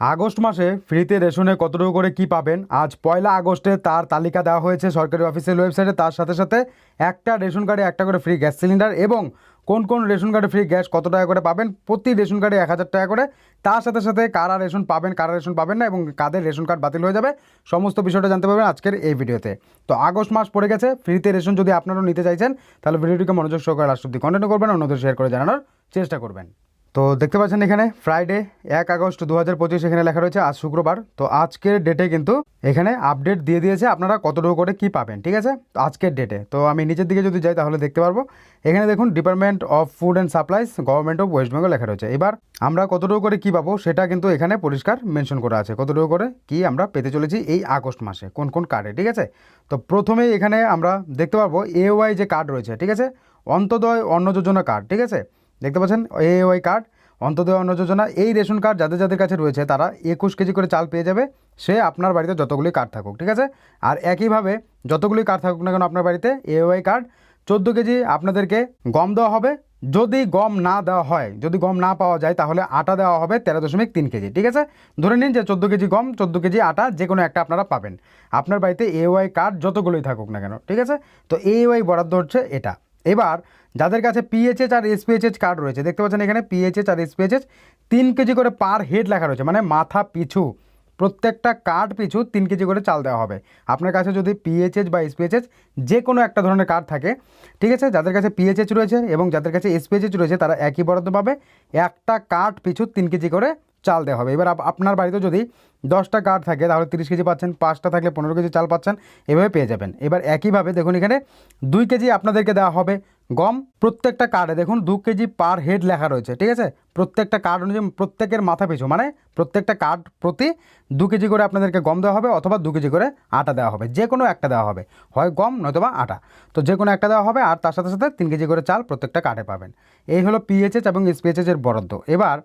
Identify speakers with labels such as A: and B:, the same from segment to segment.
A: August মাসে ফ্রিতে রেশনে কতটুকু করে কি পাবেন? আজ পয়লা আগস্টে তার তালিকা দেওয়া হয়েছে সরকারি অফিসের ওয়েবসাইটে। তার সাথে সাথে একটা রেশন কার্ডে একটা করে ফ্রি গ্যাস সিলিন্ডার এবং কোন কোন রেশন কার্ডে ফ্রি গ্যাস কত টাকা করে পাবেন? প্রতি রেশন কার্ডে এক হাজার টাকা করে। তার সাথে সাথে কারা রেশন পাবেন, কারা রেশন পাবেন না এবং কাদের রেশন কার্ড বাতিল হয়ে যাবে, সমস্ত বিষয়টা জানতে পারবেন আজকের এই ভিডিওতে। তো আগস্ট মাস পড়ে গেছে, ফ্রিতে রেশন যদি আপনারাও নিতে চাইছেন, তাহলে ভিডিওটিকে মনোযোগ সহকারে অব্দি কন্টিনিউ করবেন, অন্যদের শেয়ার করে জানানোর চেষ্টা করবেন। তো দেখতে পাচ্ছেন এখানে ফ্রাইডে এক আগস্ট দু হাজার পঁচিশ এখানে লেখা রয়েছে, আজ শুক্রবার। তো আজকের ডেটে কিন্তু এখানে আপডেট দিয়ে দিয়েছে আপনারা কতটুকু করে কি পাবেন, ঠিক আছে? তো আজকের ডেটে তো আমি নিচের দিকে যদি যাই তাহলে দেখতে পারব। এখানে দেখুন department of food and supplies government of West Bengal লেখা রয়েছে। এবার আমরা কতটুকু করে কি পাবো সেটা কিন্তু এখানে পরিষ্কার মেনশন করা আছে। কতটুকু করে কি আমরা পেতে চলেছি এই আগস্ট মাসে, কোন কোন কার্ডে ঠিক আছে? তো প্রথমেই এখানে আমরা দেখতে পারব এওয়াই যে কার্ড রয়েছে, ঠিক আছে? অন্তদয় অন্ন যোজনা কার্ড ঠিক আছে? দেখতে পাচ্ছেন? এওয়াই কার্ড অন্তদয় অন্ন যোজনা, এই রেশন কার্ড যাদের যাদের কাছে রয়েছে, তারা একুশ কেজি করে চাল পেয়ে যাবে। সে আপনার বাড়িতে যতগুলি কার্ড থাকুক, ঠিক আছে? আর একইভাবে যতগুলি কার্ড থাকুক না কেন আপনার বাড়িতে এ ওয়াই কার্ড চোদ্দ কেজি আপনাদেরকে গম দেওয়া হবে। যদি গম না দেওয়া হয়, যদি গম না পাওয়া যায়, তাহলে আটা দেওয়া হবে তেরো দশমিক তিন কেজি, ঠিক আছে? ধরে নিন যে চোদ্দ কেজি গম, চোদ্দ কেজি আটা, যে কোনো একটা আপনারা পাবেন। আপনার বাড়িতে এওয়াই কার্ড যতগুলোই থাকুক না কেন, ঠিক আছে? তো এওয়াই বরাদ্দ হচ্ছে এটা। এবার যাদের কাছে পিএইচএচ আর এসপিএইচএচ কার্ড রয়েছে, দেখতে পাচ্ছেন এখানে পিএইচএচ আর এসপিএইচএচ তিন কেজি করে পার হেড লেখা রয়েছে মানে মাথা পিছু, প্রত্যেকটা কার্ড পিছু তিন কেজি করে চাল দেওয়া হবে। আপনার কাছে যদি পিএইচএচ বা এসপিএইচএচ যে কোনো একটা ধরনের কার্ড থাকে, ঠিক আছে, যাদের কাছে পিএইচএচ রয়েছে এবং যাদের কাছে এসপিএইচএচ রয়েছে, তারা একই বরাদ্দ পাবে। একটা কার্ড পিছু তিন কেজি করে চাল দেওয়া হবে। এবার আপ- আপনার বাড়িতে যদি দশটা কার্ড থাকে, তাহলে তিরিশ কেজি পাচ্ছেন, পাঁচটা থাকলে পনেরো কেজি চাল পাচ্ছেন, এভাবে পেয়ে যাবেন। এবার একইভাবে দেখুন এখানে দুই কেজি আপনাদেরকে দেওয়া হবে গম। প্রত্যেকটা কার্ডে দেখুন দু কেজি পার হেড লেখা রয়েছে, ঠিক আছে? প্রত্যেকটা কার্ড অনুযায়ী প্রত্যেকের মাথা পিছু মানে প্রত্যেকটা কার্ড প্রতি দু কেজি করে আপনাদেরকে গম দেওয়া হবে অথবা দু কেজি করে আটা দেওয়া হবে। যে কোনো একটা দেওয়া হবে, হয় গম নয়তোবা আটা। তো যে কোনো একটা দেওয়া হবে, আর তার সাথে সাথে তিন কেজি করে চাল প্রত্যেকটা কার্ডে পাবেন। এই হলো পিএইচএস এবং এসপিএইচএস এর বরাদ্দ। এবার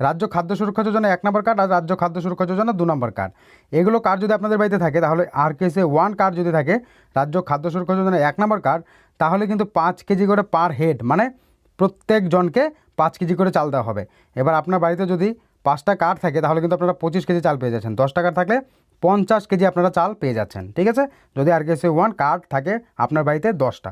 A: রাজ্য খাদ্য সুরক্ষা যোজনা এক নম্বর কার্ড আর রাজ্য খাদ্য সুরক্ষা যোজনা দু নম্বর কার্ড। এগুলো কার্ড যদি আপনাদের বাড়িতে থাকে, তাহলে আর কেসে ওয়ান কার্ড যদি থাকে, রাজ্য খাদ্য সুরক্ষা যোজনা এক নম্বর কার্ড, তাহলে কিন্তু পাঁচ কেজি করে পার হেড মানে প্রত্যেক জনকে পাঁচ কেজি করে চাল দেওয়া হবে। এবার আপনার বাড়িতে যদি পাঁচটা কার্ড থাকে, তাহলে কিন্তু আপনারা পঁচিশ কেজি চাল পেয়ে যাচ্ছেন। দশ টাকার থাকলে পঞ্চাশ কেজি আপনারা চাল পেয়ে যাচ্ছেন। ঠিক আছে? যদি আর কেসে ওয়ান কার্ড থাকে আপনার বাড়িতে দশটা।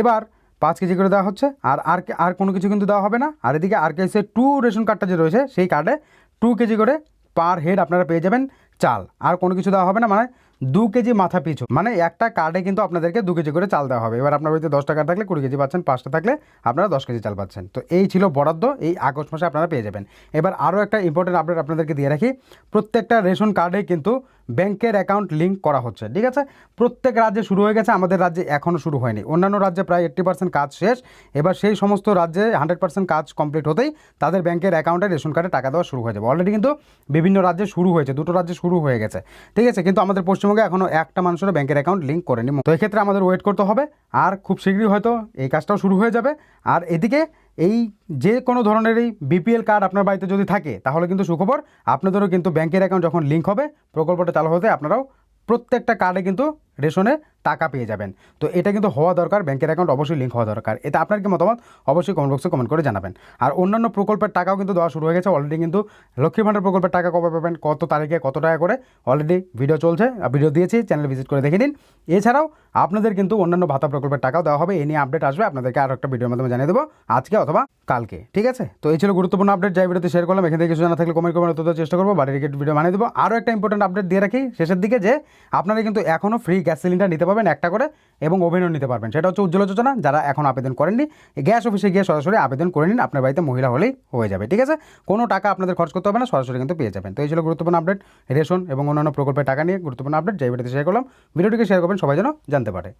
A: এবার পাঁচ কেজি করে দেওয়া হচ্ছে, আর আর আর কোনো কিছু কিন্তু দেওয়া হবে না। আর এদিকে আর কেসে টু রেশন কার্ডটা যে রয়েছে, সেই কার্ডে টু কেজি করে পার হেড আপনারা পেয়ে যাবেন চাল। আর কোনো কিছু দেওয়া হবে না মানে দু কেজি মাথা পিছু। মানে একটা কার্ডে কিন্তু আপনাদেরকে দু কেজি করে চাল দেওয়া হবে। এবার আপনার বাড়িতে দশ টাকা থাকলে, কুড়ি কেজি পাচ্ছেন পাঁচটা থাকলে আপনারা দশ কেজি চাল পাচ্ছেন। তো এই ছিল বরাদ্দ, এই আগস্ট মাসে আপনারা পেয়ে যাবেন। এবার আরও একটা ইম্পর্টেন্ট আপডেট আপনাদেরকে দিয়ে রাখি। প্রত্যেকটা রেশন কার্ডে কিন্তু ব্যাংকের অ্যাকাউন্ট লিঙ্ক করা হচ্ছে, ঠিক আছে? প্রত্যেক রাজ্যে শুরু হয়ে গেছে, আমাদের রাজ্যে এখনও শুরু হয়নি। অন্যান্য রাজ্যে প্রায় এইট্টি পার্সেন্ট কাজ শেষ, এবার সেই সমস্ত রাজ্যে হান্ড্রেড পার্সেন্ট কাজ কমপ্লিট হতেই তাদের ব্যাংকের অ্যাকাউন্টে রেশন কার্ডে টাকা দেওয়া শুরু হয়ে যাবে। অলরেডি কিন্তু বিভিন্ন রাজ্যে শুরু হয়েছে, দুটো রাজ্যে শুরু হয়ে গেছে, ঠিক আছে? কিন্তু আমাদের পশ্চিমবঙ্গে এখনও একটা মানুষের ব্যাংকের অ্যাকাউন্ট লিঙ্ক করেনি। তো এক্ষেত্রে আমাদের ওয়েট করতে হবে, আর খুব শীঘ্রই হয়তো এই কাজটাও শুরু হয়ে যাবে। আর এদিকে এই যে কোনো ধরনের এই বিপিএল কার্ড আপনার বাড়িতে যদি থাকে, তাহলে কিন্তু সুখবর। আপনাদেরও কিন্তু ব্যাংকের অ্যাকাউন্ট যখন লিঙ্ক হবে, প্রকল্পটা চালু হতে আপনারাও প্রত্যেকটা কার্ডে কিন্তু রেশনে টাকা পেয়ে যাবেন। তো এটা কিন্তু হওয়া দরকার, ব্যাংকের অ্যাকাউন্ট অবশ্যই লিঙ্ক হওয়া দরকার। এতে আপনার কি মতামত? অবশ্যই কমেন্ট বক্সে কমেন্ট করে জানাবেন। আর অন্যান্য প্রকল্পের টাকাও কিন্তু দেওয়া শুরু হয়ে গেছে। অলরেডি কিন্তু লক্ষ্মী ভাণ্ডার প্রকল্পের টাকা কবে পাবেন? কত তারিখে কত টাকা করে? অলরেডি ভিডিও চলছে ভিডিও দিয়েছি চ্যানেল ভিজিট করে দেখে নিন। এছাড়াও আপনাদের কিন্তু অন্যান্য ভাতা প্রকল্পের টাকাও দেওয়া হবে। এই নিয়ে আপডেট আসবে। আপনাদেরকে আরও একটা ভিডিওর মাধ্যমে জানিয়ে দেবো আজকে অথবা কালকে। ঠিক আছে? তো এই ছিল গুরুত্বপূর্ণ আপডেট যাই ভিডিওতে শেয়ার করলাম, এখান থেকে কিছু জানা থাকলে কমেন্ট করবেন অত চেষ্টা করব। বাড়ির ভিডিও বানিয়ে দেবো। আরও একটা ইম্পর্টেন্ট আপডেট দিয়ে রাখি। শেষের দিকে যে আপনারা কিন্তু এখনও ফ্রি গ্যাস সিলিন্ডার নিতে পারবেন একটা করে এবং ওভেনও নিতে পারবেন। সেটা হচ্ছে উজ্জ্বল যোজনা, যারা এখন আবেদন করেননি গ্যাস অফিসে গিয়ে সরাসরি আবেদন করে নিন, আপনার বাড়িতে মহিলা হলেই হয়ে যাবে, ঠিক আছে? কোনো টাকা আপনাদের খরচ করতে হবে না, সরাসরি কিন্তু পেয়ে যাবেন। তো এই ছিল গুরুত্বপূর্ণ আপডেট, রেশন এবং অন্যান্য প্রকল্পের টাকা নিয়ে গুরুত্বপূর্ণ আপডেট যে ভিডিওতে শেয়ার করলাম, ভিডিওটিকে শেয়ার করবেন, সবাই যেন জানতে পারে।